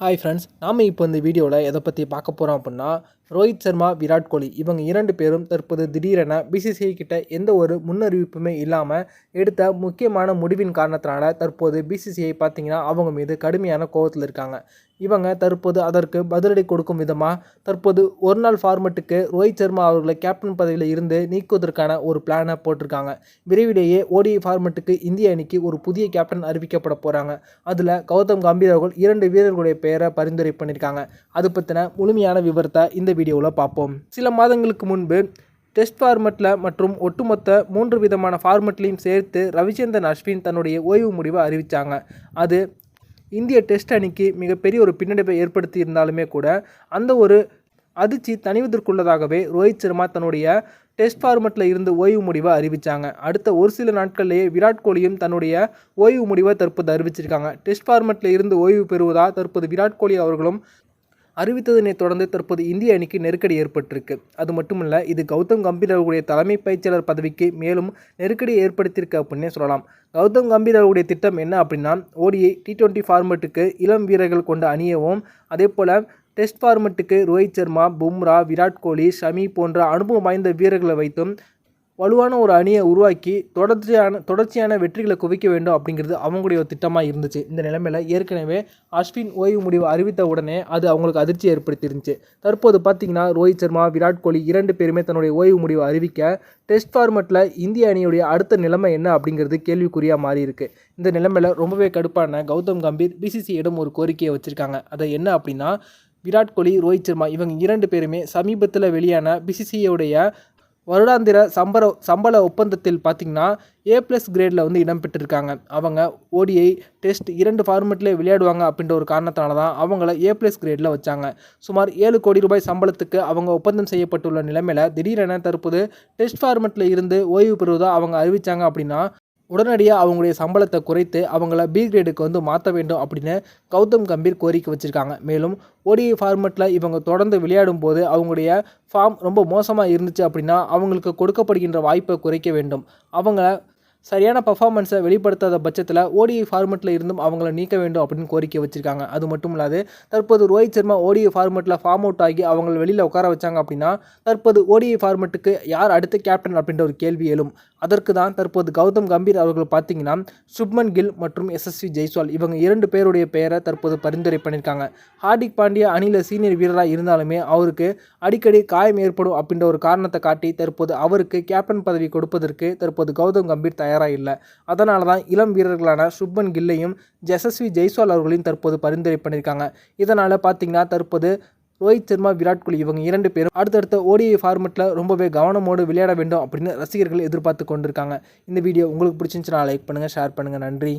Hi friends நாம் இப்போ இந்த வீடியோவில் எதை பற்றி பார்க்க போகிறோம் அப்படின்னா ரோஹித் சர்மா விராட் கோலி இவங்க இரண்டு பேரும் தற்போது திடீரென பிசிசிஐ கிட்ட எந்த ஒரு முன்னறிவிப்புமே இல்லாமல் எடுத்த முக்கியமான முடிவின் காரணத்தினால தற்போது பிசிசிஐ பார்த்திங்கன்னா அவங்க மீது கடுமையான கோபத்தில் இருக்காங்க. இவங்க தற்போது அதற்கு பதிலடி கொடுக்கும் விதமாக தற்போது ஒரு நாள் ஃபார்மெட்டுக்கு ரோஹித் சர்மா அவர்களை கேப்டன் பதவியில் இருந்து நீக்குவதற்கான ஒரு பிளானை போட்டிருக்காங்க. விரைவிலேயே ஓடிஐ ஃபார்மெட்டுக்கு இந்திய அணிக்கு ஒரு புதிய கேப்டன் அறிவிக்கப்பட போகிறாங்க அதில் கௌதம் கம்பீர் அவர்கள் இரண்டு வீரர்களுடைய பெயரை பரிந்துரை பண்ணியிருக்காங்க அது பற்றின முழுமையான விவரத்தை இந்த வீடியோவில் பார்ப்போம். சில மாதங்களுக்கு முன்பு டெஸ்ட் ஃபார்மெட்டில் மற்றும் ஒட்டுமொத்த மூன்று விதமான ஃபார்மெட்லையும் சேர்த்து ரவிச்சந்திரன் அஸ்வின் தன்னுடைய ஓய்வு முடிவை அறிவித்தாங்க அது இந்திய டெஸ்ட் அணிக்கு மிகப்பெரிய ஒரு பின்னடைவை ஏற்படுத்தி இருந்தாலுமே கூட அந்த ஒரு அதிர்ச்சி தணிவதற்குள்ளதாகவே ரோஹித் சர்மா தன்னுடைய டெஸ்ட் ஃபார்மெட்டில் இருந்து ஓய்வு முடிவை அறிவித்தாங்க அடுத்த ஒரு சில நாட்கள்லேயே விராட் கோலியும் தன்னுடைய ஓய்வு முடிவை தற்போது அறிவிச்சிருக்காங்க. டெஸ்ட் ஃபார்மெட்டில் இருந்து ஓய்வு பெறுவதா தற்போது விராட் கோலி அவர்களும் அறிவித்ததனை தொடர்ந்து தற்போது இந்திய அணிக்கு நெருக்கடி ஏற்பட்டிருக்கு. அது மட்டுமல்ல இது கௌதம் கம்பீர் அவர்களுடைய தலைமை பயிற்சியாளர் பதவிக்கு மேலும் நெருக்கடியை ஏற்படுத்தியிருக்கு அப்படின்னே சொல்லலாம். கௌதம் கம்பீர் அவர்களுடைய திட்டம் என்ன அப்படின்னா ஓடிஐ டி டுவெண்ட்டி ஃபார்மெட்டுக்கு இளம் வீரர்கள் கொண்டு அணியவும் அதே போல் டெஸ்ட் ஃபார்மெட்டுக்கு ரோஹித் சர்மா பும்ரா விராட் கோலி ஷமி போன்ற அனுபவம் வாய்ந்த வீரர்களை வைத்தும் வலுவான ஒரு அணியை உருவாக்கி தொடர்ச்சியான தொடர்ச்சியான வெற்றிகளை குவிக்க வேண்டும் அப்படிங்கிறது அவங்களுடைய ஒரு திட்டமாக இருந்துச்சு. இந்த நிலைமையில் ஏற்கனவே அஸ்வின் ஓய்வு முடிவு அறிவித்த உடனே அது அவங்களுக்கு அதிர்ச்சி ஏற்படுத்தியிருந்துச்சு தற்போது பார்த்தீங்கன்னா ரோஹித் சர்மா விராட் கோலி இரண்டு பேருமே தன்னுடைய ஓய்வு முடிவு அறிவிக்க டெஸ்ட் ஃபார்மெட்டில் இந்திய அணியுடைய அடுத்த நிலைமை என்ன அப்படிங்கிறது கேள்விக்குறியாக மாறியிருக்கு. இந்த நிலைமையில் ரொம்பவே கடுப்பான கௌதம் கம்பீர் பிசிசியிடம் ஒரு கோரிக்கையை வச்சுருக்காங்க. அதை என்ன அப்படின்னா விராட் கோலி ரோஹித் சர்மா இவங்க இரண்டு பேருமே சமீபத்தில் வெளியான பிசிசிஐடைய வருடாந்திர சம்பர சம்பள ஒப்பந்தத்தில் பார்த்திங்கன்னா ஏ ப்ளஸ் கிரேடில் வந்து இடம்பெற்றிருக்காங்க அவங்க ஓடிஐ டெஸ்ட் இரண்டு ஃபார்மெட்லேயே விளையாடுவாங்க அப்படின்ற ஒரு காரணத்தினால தான் அவங்கள ஏ ப்ளஸ் கிரேடில் வச்சாங்க. சுமார் ஏழு கோடி ரூபாய் சம்பளத்துக்கு அவங்க ஒப்பந்தம் செய்யப்பட்டுள்ள நிலைமையில் திடீரென தற்போது டெஸ்ட் ஃபார்மெட்டில் இருந்து ஓய்வு பெறுவதாக அவங்க அறிவித்தாங்க அப்படின்னா உடனடியாக அவங்களுடைய சம்பளத்தை குறைத்து அவங்கள பி கிரேடுக்கு வந்து மாற்ற வேண்டும் அப்படின்னு கௌதம் கம்பீர் கோரிக்கை வச்சுருக்காங்க. மேலும் ஓடிஐ ஃபார்மெட்டில் இவங்க தொடர்ந்து விளையாடும் போது அவங்களுடைய ஃபார்ம் ரொம்ப மோசமாக இருந்துச்சு அப்படின்னா அவங்களுக்கு கொடுக்கப்படுகின்ற வாய்ப்பை குறைக்க வேண்டும். அவங்கள சரியான பர்ஃபார்மன்ஸை வெளிப்படுத்தாத பட்சத்தில் ஓடிஐ ஃபார்மெட்டில் இருந்தும் அவங்கள நீக்க வேண்டும் அப்படின்னு கோரிக்கை வச்சுருக்காங்க. அது மட்டும் இல்லாது தற்போது ரோஹித் சர்மா ஓடிஐ ஃபார்மெட்டில் ஃபார்ம் அவுட் ஆகி அவங்கள வெளியில் உட்கார வச்சாங்க அப்படின்னா தற்போது ஓடிஐ ஃபார்மெட்டுக்கு யார் அடுத்த கேப்டன் அப்படின்ற ஒரு கேள்வி எழும். அதற்கு தான் தற்போது கௌதம் கம்பீர் அவர்கள் பார்த்தீங்கன்னா சுப்மன் கில் மற்றும் எஸ்எஸ்வி ஜெய்ஸ்வால் இவங்க இரண்டு பேருடைய பெயரை தற்போது பரிந்துரை பண்ணியிருக்காங்க. ஹார்திக் பாண்டியா அணியில் சீனியர் வீரராக இருந்தாலுமே அவருக்கு அடிக்கடி காயம் ஏற்படும் அப்படின்ற ஒரு காரணத்தை காட்டி தற்போது அவருக்கு கேப்டன் பதவி கொடுப்பதற்கு தற்போது கௌதம் கம்பீர் தயாராக இல்லை. அதனால தான் இளம் வீரர்களான சுப்மன் கில்லையும் ஜெசஸ்வி ஜெய்ஸ்வால் அவர்களையும் தற்போது பரிந்துரை பண்ணியிருக்காங்க. இதனால் பார்த்தீங்கன்னா தற்போது ரோஹித் சர்மா விராட் கோலி இவங்க இரண்டு பேரும் அடுத்தடுத்த ஓடிஐ ஃபார்மெட்டில் ரொம்பவே கவனமோடு விளையாட வேண்டும் அப்படின்னு ரசிகர்கள் எதிர்பார்த்து கொண்டிருக்காங்க. இந்த வீடியோ உங்களுக்கு பிடிச்சிருந்துச்சுன்னா லைக் பண்ணுங்கள் ஷேர் பண்ணுங்கள் நன்றி.